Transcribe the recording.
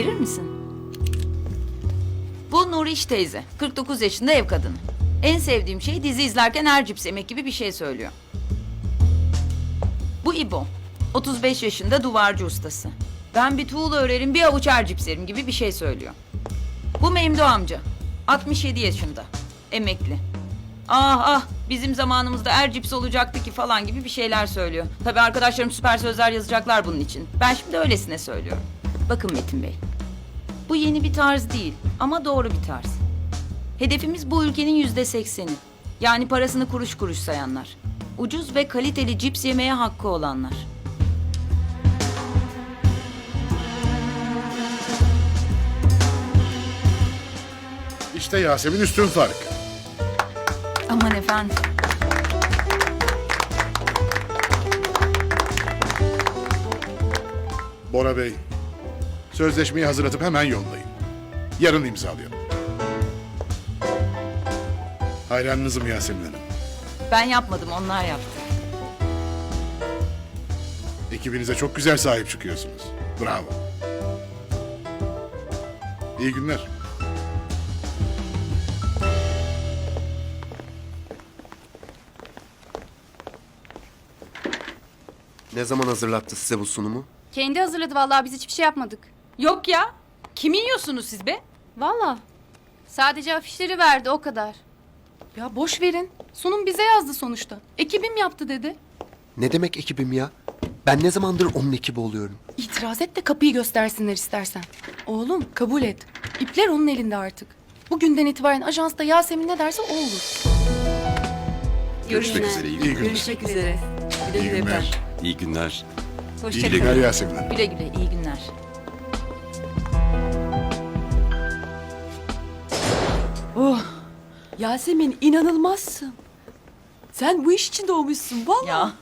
Verir misin? Bu Nuriş teyze. 49 yaşında ev kadını. En sevdiğim şey dizi izlerken her cips yemek gibi bir şey söylüyor. Bu İbo. 35 yaşında duvarcı ustası. Ben bir tuğla örerim bir avuç her cips yerim gibi bir şey söylüyor. Bu Memdu amca. 67 yaşında. Emekli. Ah ah bizim zamanımızda er cips olacaktı ki falan gibi bir şeyler söylüyor. Tabii arkadaşlarım süper sözler yazacaklar bunun için. Ben şimdi öylesine söylüyorum. Bakın Metin Bey. Bu yeni bir tarz değil ama doğru bir tarz. Hedefimiz bu ülkenin yüzde sekseni. Yani parasını kuruş kuruş sayanlar. Ucuz ve kaliteli cips yemeye hakkı olanlar. İşte Yasemin üstün fark. Aman efendim. Bora Bey, sözleşmeyi hazırlatıp hemen yollayın. Yarın imzalayalım. Hayranınızım Yasemin Hanım. Ben yapmadım onlar yaptı. Ekibinize çok güzel sahip çıkıyorsunuz. Bravo. İyi günler. Ne zaman hazırlattı size bu sunumu? Kendi hazırladı vallahi biz hiçbir şey yapmadık. Yok ya. Kimi yiyorsunuz siz be? Vallahi. Sadece afişleri verdi o kadar. Ya boş verin. Sunum bize yazdı sonuçta. Ekibim yaptı dedi. Ne demek ekibim ya? Ben ne zamandır onun ekibi oluyorum? İtiraz et de kapıyı göstersinler istersen. Oğlum kabul et. İpler onun elinde artık. Bugünden itibaren ajansta Yasemin ne derse o olur. Görüşmek üzere. İyi günler. Görüşmek üzere. İyi günler. İyi günler. İyi günler Yasemin Hanım. Güle güle iyi günler. Yasemin inanılmazsın. Sen bu iş için doğmuşsun vallahi. Ya